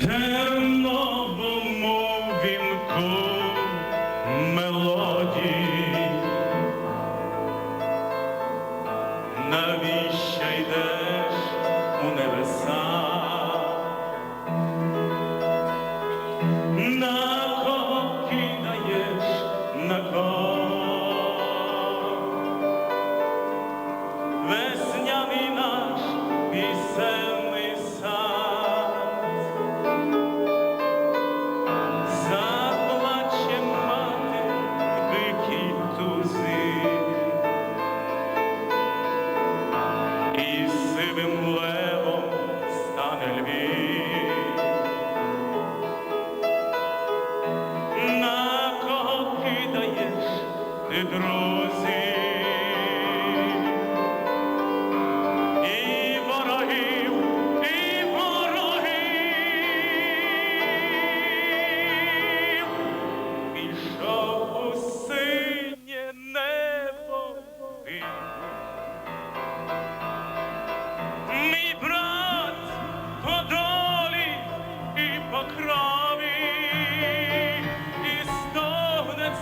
темному вінку мелодії, навіщо йдеш у небеса?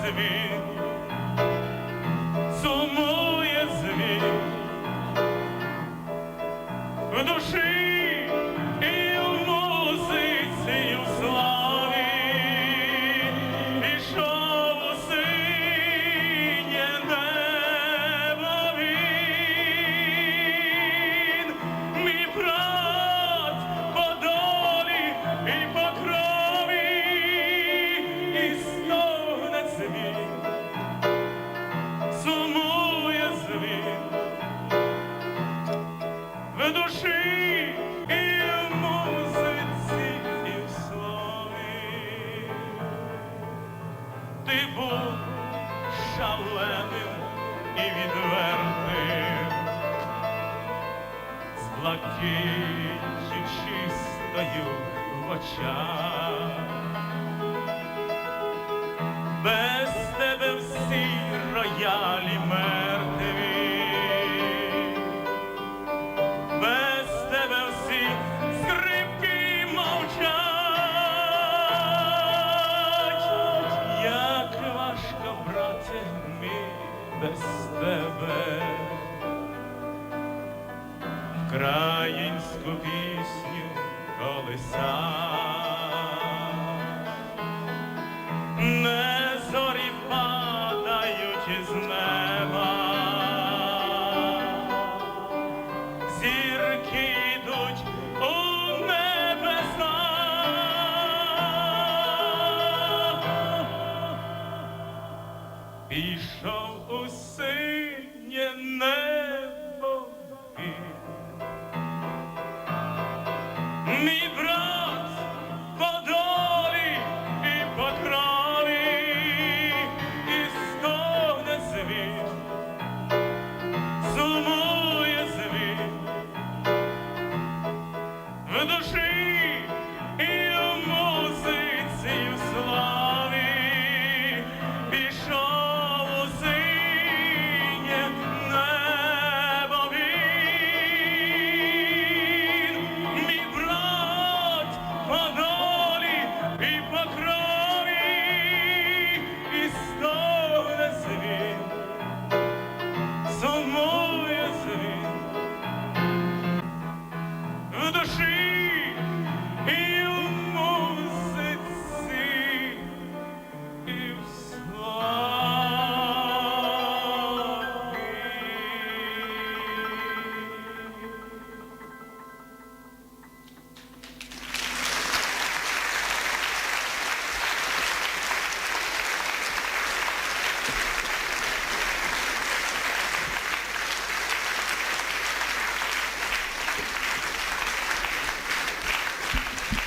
Svi ти був шаленим і відвертим, з блакиті чистою в очах, без тебе всі роялі мене. тебе, Українську пісню колеса, не зорі падають із неба, зірки. пішов у синє небо.